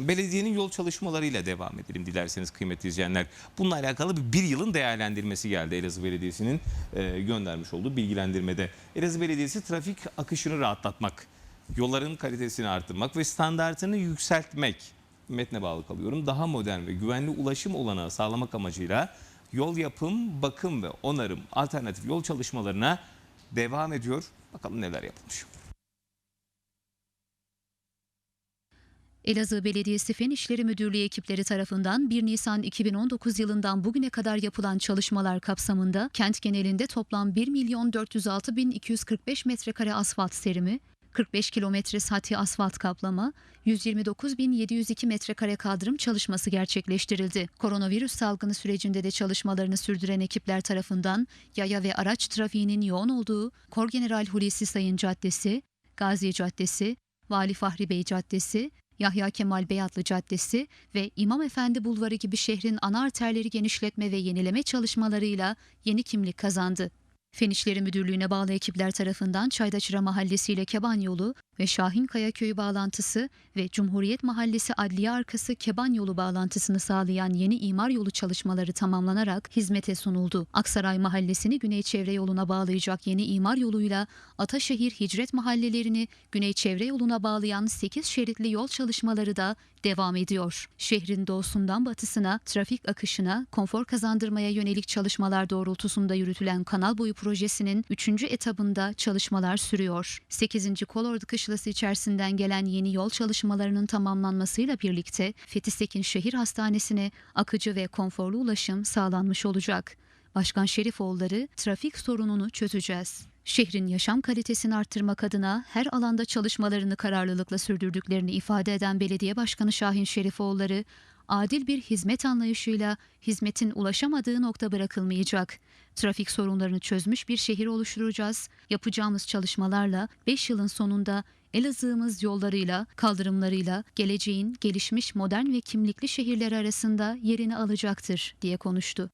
Belediyenin yol çalışmalarıyla devam edelim dilerseniz kıymetli izleyenler. Bununla alakalı bir, bir yılın değerlendirmesi geldi Elazığ Belediyesi'nin e, göndermiş olduğu bilgilendirmede. Elazığ Belediyesi trafik akışını rahatlatmak, yolların kalitesini arttırmak ve standartını yükseltmek, metne bağlı kalıyorum, daha modern ve güvenli ulaşım olanağı sağlamak amacıyla yol yapım, bakım ve onarım alternatif yol çalışmalarına devam ediyor. Bakalım neler yapılmış. Elazığ Belediyesi Fen İşleri Müdürlüğü ekipleri tarafından 1 Nisan 2019 yılından bugüne kadar yapılan çalışmalar kapsamında kent genelinde toplam 1 milyon 406 bin 245 metrekare asfalt serimi, 45 kilometre sati asfalt kaplama, 129 bin 702 metrekare kaldırım çalışması gerçekleştirildi. Koronavirüs salgını sürecinde de çalışmalarını sürdüren ekipler tarafından yaya ve araç trafiğinin yoğun olduğu Korgeneral Hulusi Sayın Caddesi, Gazi Caddesi, Vali Fahri Bey Caddesi, Yahya Kemal Beyatlı Caddesi ve İmam Efendi Bulvarı gibi şehrin ana arterleri genişletme ve yenileme çalışmalarıyla yeni kimlik kazandı. Fen İşleri Müdürlüğü'ne bağlı ekipler tarafından Çaydaçıra Mahallesi ile Keban Yolu ve Şahinkaya Köyü bağlantısı ve Cumhuriyet Mahallesi Adliye Arkası Keban Yolu bağlantısını sağlayan yeni imar yolu çalışmaları tamamlanarak hizmete sunuldu. Aksaray Mahallesi'ni Güney Çevre Yolu'na bağlayacak yeni imar yoluyla Ataşehir Hicret mahallelerini Güney Çevre Yolu'na bağlayan 8 şeritli yol çalışmaları da devam ediyor. Şehrin doğusundan batısına, trafik akışına, konfor kazandırmaya yönelik çalışmalar doğrultusunda yürütülen kanal boyu projesinin 3. etabında çalışmalar sürüyor. 8. Kolordu Kışlası içerisinden gelen yeni yol çalışmalarının tamamlanmasıyla birlikte Fethi Sekin Şehir Hastanesi'ne akıcı ve konforlu ulaşım sağlanmış olacak. Başkan Şerifoğulları trafik sorununu çözeceğiz. Şehrin yaşam kalitesini arttırmak adına her alanda çalışmalarını kararlılıkla sürdürdüklerini ifade eden Belediye Başkanı Şahin Şerifoğulları, adil bir hizmet anlayışıyla hizmetin ulaşamadığı nokta bırakılmayacak. Trafik sorunlarını çözmüş bir şehir oluşturacağız. Yapacağımız çalışmalarla 5 yılın sonunda Elazığ'ımız yollarıyla, kaldırımlarıyla geleceğin gelişmiş modern ve kimlikli şehirleri arasında yerini alacaktır diye konuştu.